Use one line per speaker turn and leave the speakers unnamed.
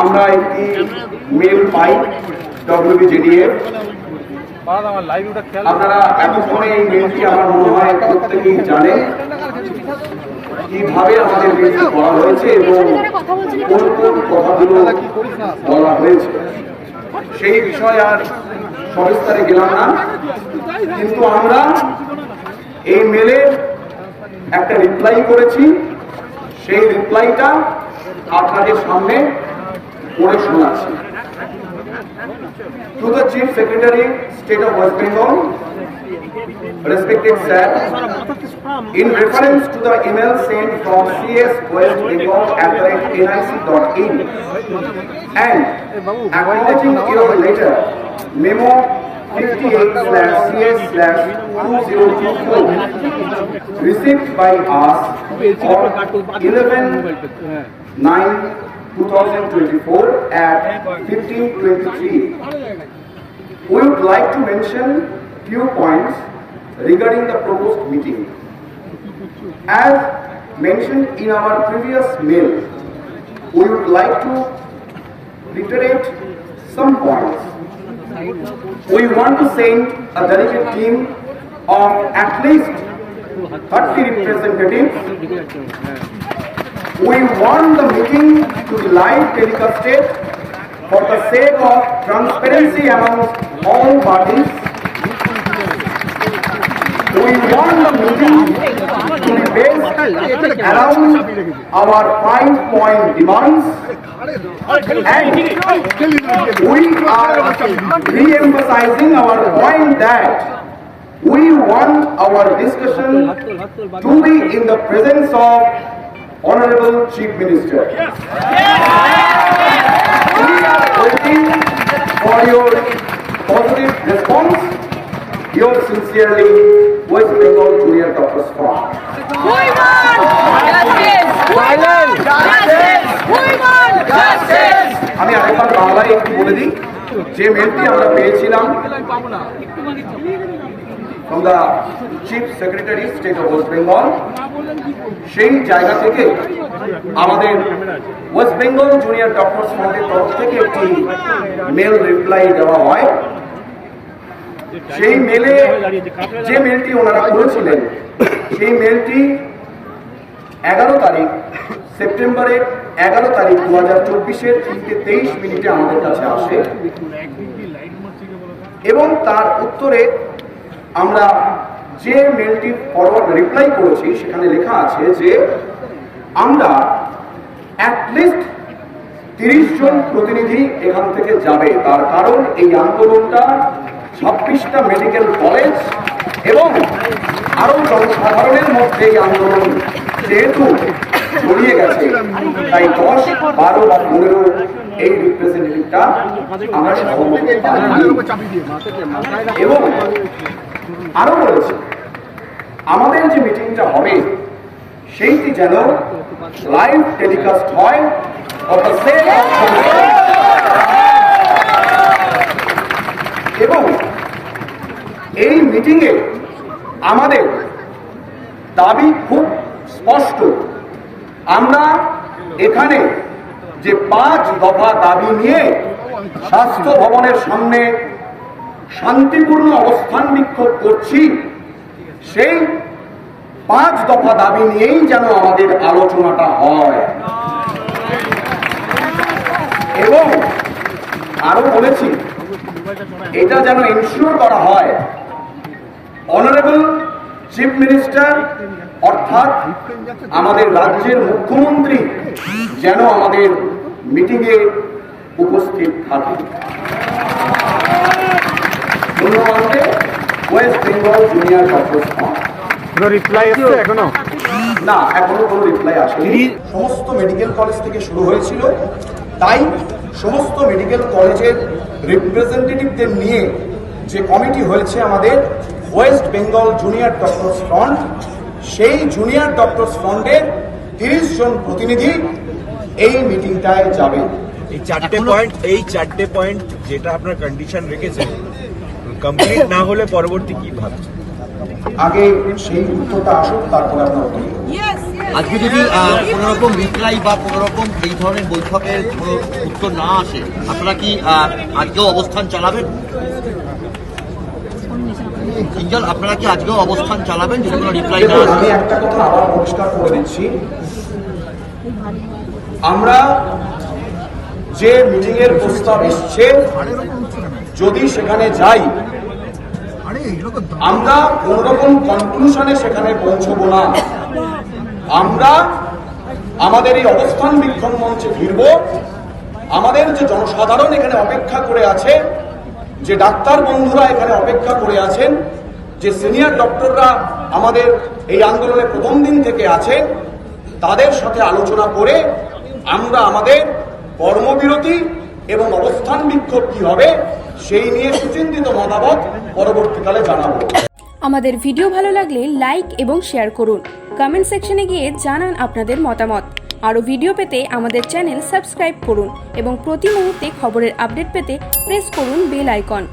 আমরা একটি মেল পাই ডব্লিউবিজেডিএফ আপনারা এতক্ষণে এই মেলটি আমার মনে হয় প্রত্যেকেই জানে। কীভাবে আমাদের মেলটি করা হয়েছে এবং কোন কোন কথাগুলো বলা হয়েছে। সেই বিষয়ে আর সবিস্তারে গেলাম না। কিন্তু আমরা এই মেলে একটা রিপ্লাই করেছি। সেই রিপ্লাইটা আপনাদের সামনে পড়ে শোনাচ্ছি To the Chief Secretary, State of West Bengal, respected sir, in reference to the email sent from CS West Bengal at the rate nic.in and acknowledging your letter, memo 58 slash CS slash 2024 received by us on 11 9 2024 at 1523. We would like to mention few points regarding the proposed meeting. As mentioned in our previous mail, we would like to reiterate some points. We want to send a delegate team of at least 30 representatives we want the meeting to be live telecasted for the sake of transparency amongst all parties. We want the meeting to be based around our five point demands and we are re-emphasizing our point that we want our discussion to be in the presence of Honorable Chief Minister. We are waiting for your positive response. Yours sincerely, West Bengal Junior Doctors Forum.
Huiman! Justice! Huiman! Justice! Huiman! Justice!
আমি আরেকবার বাংলায় একটু বলে দিই যে মেলটি আমরা পেয়েছিলাম from the Chief Secretary, State of West Bengal. সেই জায়গা থেকে আমাদের ওয়েস্ট বেঙ্গল জুনিয়র ডক্টরস ফ্রন্টের তরফ থেকে একটি মেল রিপ্লাই দেওয়া হয়। সেই মেলে যে মেলটি ওনারা করেছিলেন, সেই মেলটি এগারো তারিখ সেপ্টেম্বরের এগারো তারিখ দু হাজার চব্বিশের তিনটে তেইশ মিনিটে আমাদের কাছে আসে। এবং তার উত্তরে আমরা যে মেলটি ফরওয়ার্ড রিপ্লাই করেছি, সেখানে লেখা আছে যে আমরা অ্যাটলিস্ট তিরিশ জন প্রতিনিধি এখান থেকে যাবে। তার কারণ এই আন্দোলনটা ছাব্বিশটা মেডিকেল কলেজ এবং আরও জনসাধারণের মধ্যে এই আন্দোলন যেহেতু ছড়িয়ে গেছে, তাই দশ, বারো বা পনেরো এই রিপ্রেজেন্টেটিভটা আমরা এবং আরও বলেছে, আমাদের যে মিটিংটা হবে, সেইটি যেন লাইভ টেলিকাস্ট হয় এবং এই মিটিংয়ে আমাদের দাবি খুব স্পষ্ট। আমরা এখানে যে পাঁচ দফা দাবি নিয়ে স্বাস্থ্য ভবনের সামনে শান্তিপূর্ণ অবস্থান বিক্ষোভ করছি। সেই পাঁচ দফা দাবি নিয়েই যেন আমাদের আলোচনাটা হয়। এবং আরও বলেছি, এটা যেন ইনশিওর করা হয়। অনারেবল চিফ মিনিস্টার অর্থাৎ আমাদের রাজ্যের মুখ্যমন্ত্রী যেন আমাদের মিটিংয়ে উপস্থিত থাকে ধন্যবাদ ওয়েস্ট বেঙ্গল জুনিয়র ডক্টর
কোনো রিপ্লাই এসছে এখনও?
না এখনও কোনো রিপ্লাই আসেনি। সমস্ত মেডিকেল কলেজ থেকে শুরু হয়েছিল। তাই সমস্ত মেডিকেল কলেজের রিপ্রেজেন্টেটিভদের নিয়ে যে কমিটি হয়েছে আমাদের West Bengal junior doctors front সেই জুনিয়র ডক্টরস ফ্রন্টের তিরিশ জন প্রতিনিধি এই মিটিংটায় যাবে।
এই চারটে পয়েন্ট এই চারটে পয়েন্ট যেটা আপনার কন্ডিশন রেখেছেন কমপ্লিট না হলে পরবর্তী কি ভাবছেন
আগে সেই উত্তরটা আসুক তারপরে উত্তর
আজকে যদি কোনো রকম রিপ্লাই বা কোনো রকম এই ধরনের বৈঠকের কোনো উত্তর না আসে আপনারা কি আজকেও অবস্থান চালাবেন? কিঞ্জল আপনারা কি আজকেও অবস্থান চালাবেন যদি কোনো রিপ্লাই না আসে?
আমি একটা কথা আবার পরিষ্কার করে দিচ্ছি। আমরা যে মিটিং এর প্রস্তাব এসছে যদি সেখানে যাই আমরা কোন রকম কনক্লুশনে সেখানে পৌঁছবো না। আমরা আমাদের এই অবস্থান বিক্ষোভ মঞ্চে ফিরব। আমাদের যে জনসাধারণ এখানে অপেক্ষা করে আছে যে ডাক্তার বন্ধুরা এখানে অপেক্ষা করে আছেন যে সিনিয়র ডক্টররা আমাদের এই আন্দোলনে প্রথম দিন থেকে আছেন তাদের সাথে আলোচনা করে আমরা আমাদের কর্মবিরতি এবং অবস্থান বিক্ষোভ কি হবে সেই নিয়ে সুচিন্তিত মতামত পরবর্তীকালে জানাব।
আমাদের ভিডিও ভালো লাগলে লাইক এবং শেয়ার করুন। কমেন্ট সেকশনে গিয়ে জানান আপনাদের মতামত। আরও ভিডিও পেতে আমাদের চ্যানেল সাবস্ক্রাইব করুন এবং প্রতি মুহূর্তে খবরের আপডেট পেতে প্রেস করুন বেল আইকন।